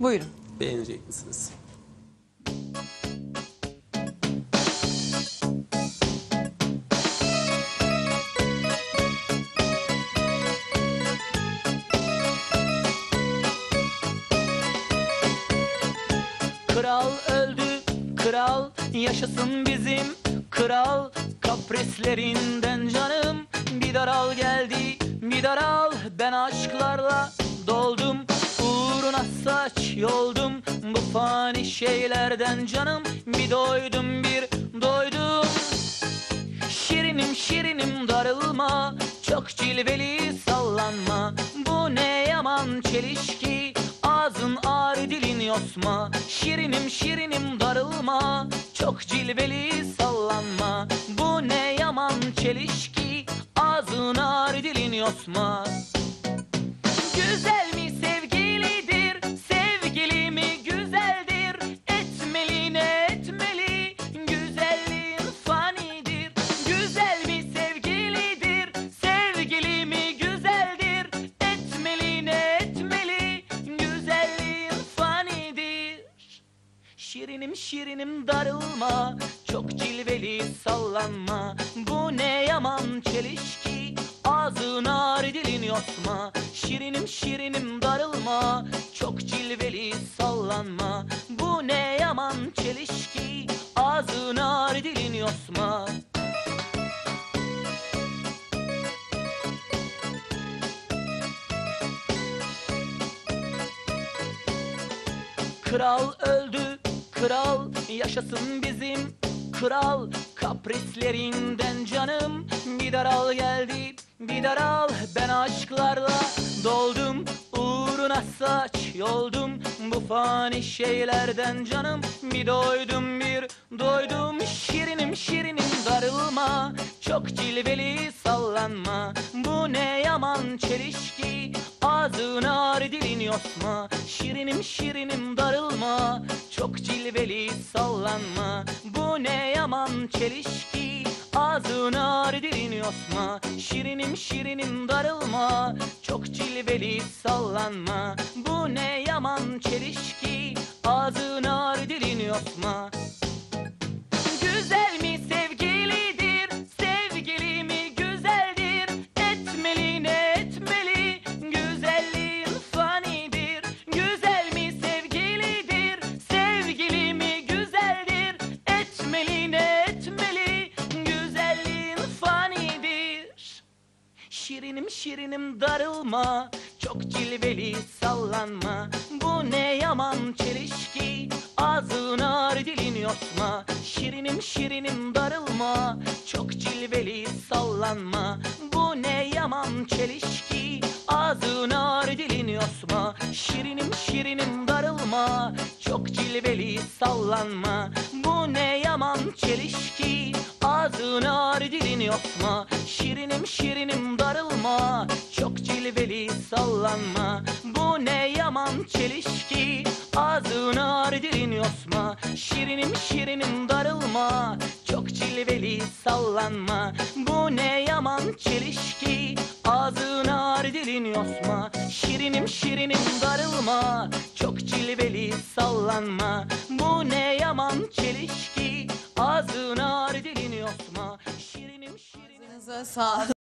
Buyurun. Beğenecek misiniz? Kral öldü, kral yaşasın bizim kral Kaprislerinden canım bir daral geldi, bir daral Ben aşklarla doldum, uğruna saç yoldum Bu fani şeylerden canım. Bir doydum, bir doydum. Şirinim şirinim darılma. Çok cilveli sallanma. Bu ne yaman çelişki? Ağzın ağrı dilin yosma. Şirinim şirinim darılma. Çok cilveli sallanma. Bu ne yaman çelişki? Ağzın ağrı dilin yosma Şirinim şirinim darılma. Çok cilveli sallanma. Bu ne yaman çelişki? Ağzın ağrı dilin yosma Şirinim şirinim darılma. Çok cilveli sallanma. Bu ne yaman çelişki? Ağzın ağrı dilin yosma Kral öldü, kral yaşasın bizim kral. Kaprislerinden canım bir daral geldi, bir daral. Ben aşklarla doldum, uğruna saç yoldum. Bu fani şeylerden canım bir doydum, bir doydum. Şirinim şirinim darılma, çok cilveli sallanma. Bu ne yaman çelişki, ağzın ağrı dilin yosma Şirinim şirinim darılma, çok cilveli sallanma. Bu ne yaman çelişki, ağzın ağrı dilin yosma Şirinim şirinim darılma, çok cilveli sallanma Şirinim şirinim darılma Çok cilveli sallanma. Bu ne yaman çelişki Ağzın ağrı dilin yosma Şirinim şirinim darılma Çok cilveli sallanma. Bu ne yaman çelişki Ağzın ağrı dilin yosma Şirinim şirinim darılma Çok cilveli sallanma. Bu ne yaman çelişki Ağzın ağrı dilin yosma Şirinim şirinim darılma. Çok cilveli sallanma Bu ne yaman çelişki? Ağzın ağrı dilin yosma Şirinim şirinim darılma. Çok cilveli sallanma Bu ne yaman çelişki? Ağzın ağrı dilin yosma Şirinim şirinim darılma. Çok cilveli sallanma Bu ne yaman çelişki Ağzın ağrı